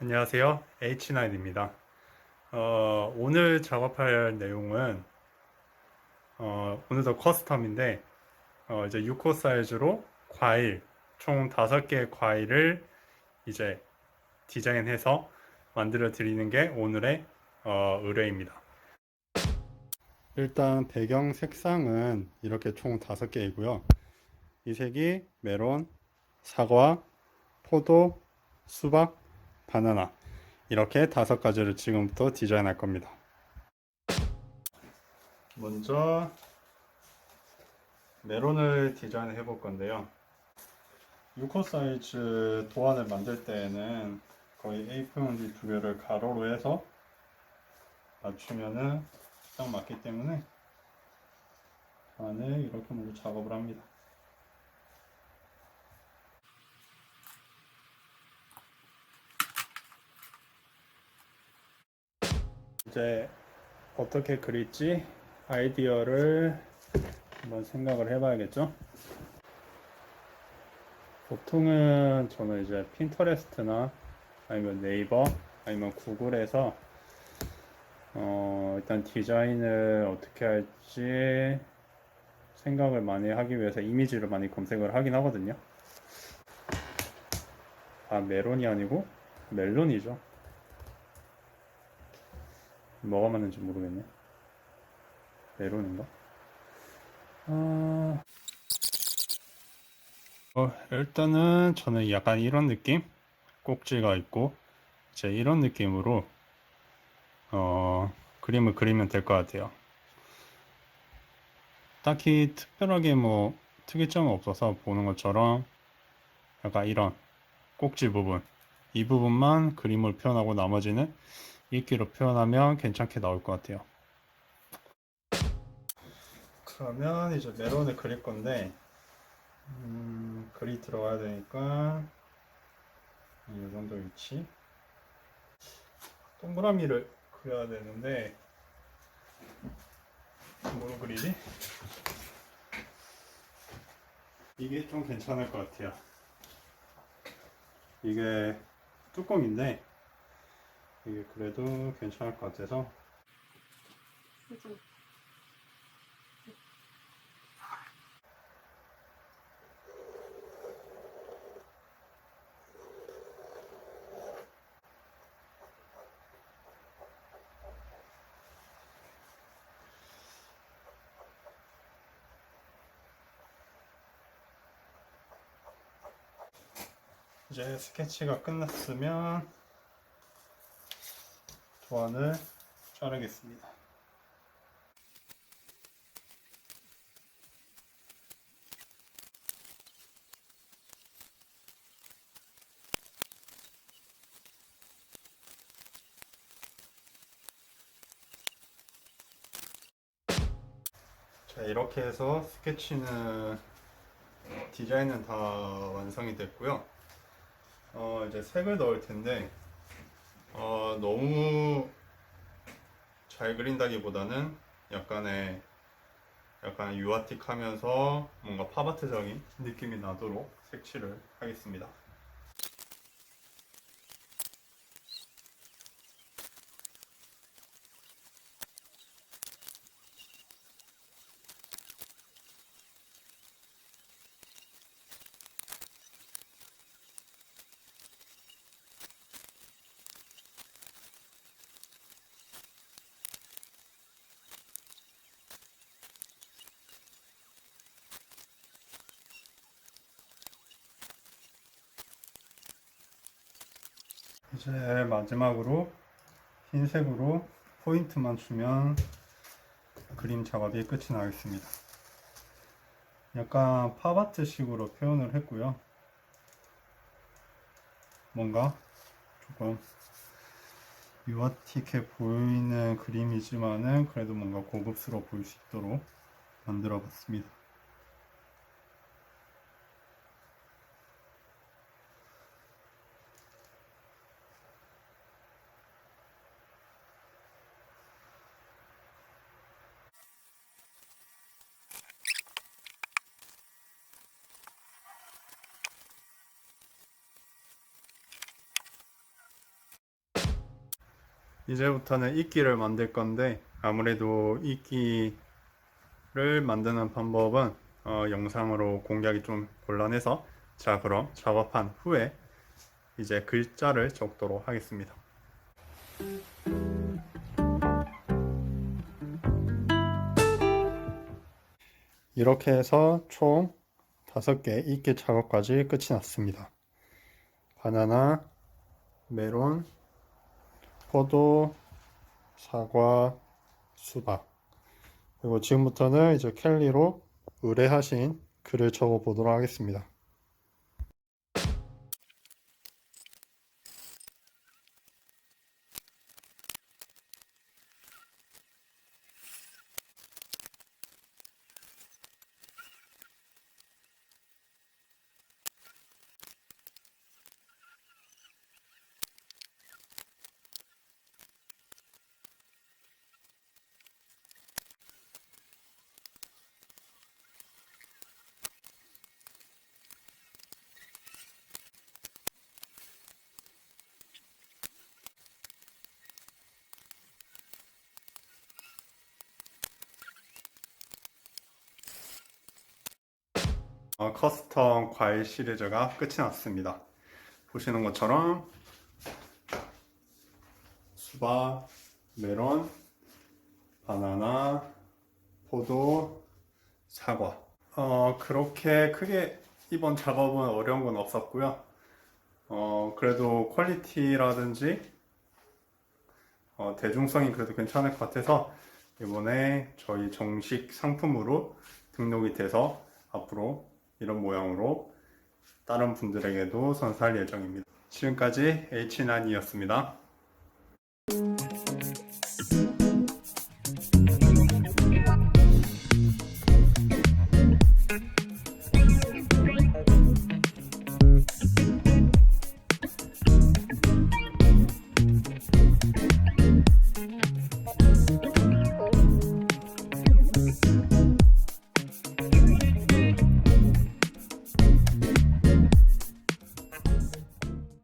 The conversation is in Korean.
안녕하세요. H9입니다. 어, 오늘 작업할 내용은 어, 오늘도 커스텀인데 어, 이제 6호 사이즈로 과일 총 5개의 과일을 이제 디자인해서 만들어 드리는 게 오늘의 어, 의뢰입니다. 일단 배경 색상은 이렇게 총 5개이고요. 이 색이 메론, 사과, 포도, 수박, 바나나 이렇게 다섯 가지를 지금부터 디자인할 겁니다. 먼저 메론을 디자인해 볼 건데요. 6호 사이즈 도안을 만들 때에는 거의 A4용지 두 개를 가로로 해서 맞추면은 딱 맞기 때문에 안에 이렇게 먼저 작업을 합니다. 이제 어떻게 그릴지 아이디어를 한번 생각을 해봐야겠죠? 보통은 저는 이제 핀터레스트나 아니면 네이버 아니면 구글에서 어 일단 디자인을 어떻게 할지 생각을 많이 하기 위해서 이미지를 많이 검색을 하긴 하거든요. 아 메론이 아니고 멜론이죠. 뭐가 맞는지 모르겠네. 메론인가? 아... 어, 일단은 저는 약간 이런 느낌? 꼭지가 있고, 이제 이런 느낌으로, 어, 그림을 그리면 될 것 같아요. 딱히 특별하게 뭐, 특이점은 없어서 보는 것처럼, 약간 이런 꼭지 부분, 이 부분만 그림을 표현하고 나머지는 읽기로 표현하면 괜찮게 나올 것 같아요. 그러면 이제 메론을 그릴 건데, 음, 글이 들어가야 되니까, 이 정도 위치. 동그라미를 그려야 되는데, 뭐로 그리지? 이게 좀 괜찮을 것 같아요. 이게 뚜껑인데, 이게 그래도 괜찮을 것 같아서. 이제 스케치가 끝났으면 도안을 자르겠습니다. 자, 이렇게 해서 스케치는 디자인은 다 완성이 됐고요. 어, 이제 색을 넣을 텐데 어, 너무 잘 그린다기보다는 약간의 약간 유아틱하면서 뭔가 팝아트적인 느낌이 나도록 색칠을 하겠습니다. 이제 마지막으로 흰색으로 포인트만 주면 그림 작업이 끝이 나겠습니다. 약간 팝아트 식으로 표현을 했고요. 뭔가 조금 유아틱해 보이는 그림이지만은 그래도 뭔가 고급스러워 보일 수 있도록 만들어 봤습니다. 이제부터는 이끼를 만들 건데 아무래도 이끼를 만드는 방법은 어, 영상으로 공개하기 좀 곤란해서 자 그럼 작업한 후에 이제 글자를 적도록 하겠습니다. 이렇게 해서 총 5개 이끼 작업까지 끝이 났습니다. 바나나, 메론, 포도, 사과, 수박. 그리고 지금부터는 이제 켈리로 의뢰하신 글을 적어 보도록 하겠습니다. 어, 커스텀 과일 시리즈가 끝이 났습니다. 보시는 것처럼 수박, 메론, 바나나, 포도, 사과. 어, 그렇게 크게 이번 작업은 어려운 건 없었고요. 어, 그래도 퀄리티라든지 어, 대중성이 그래도 괜찮을 것 같아서 이번에 저희 정식 상품으로 등록이 돼서 앞으로 이런 모양으로 다른 분들에게도 선사할 예정입니다. 지금까지 H9이었습니다.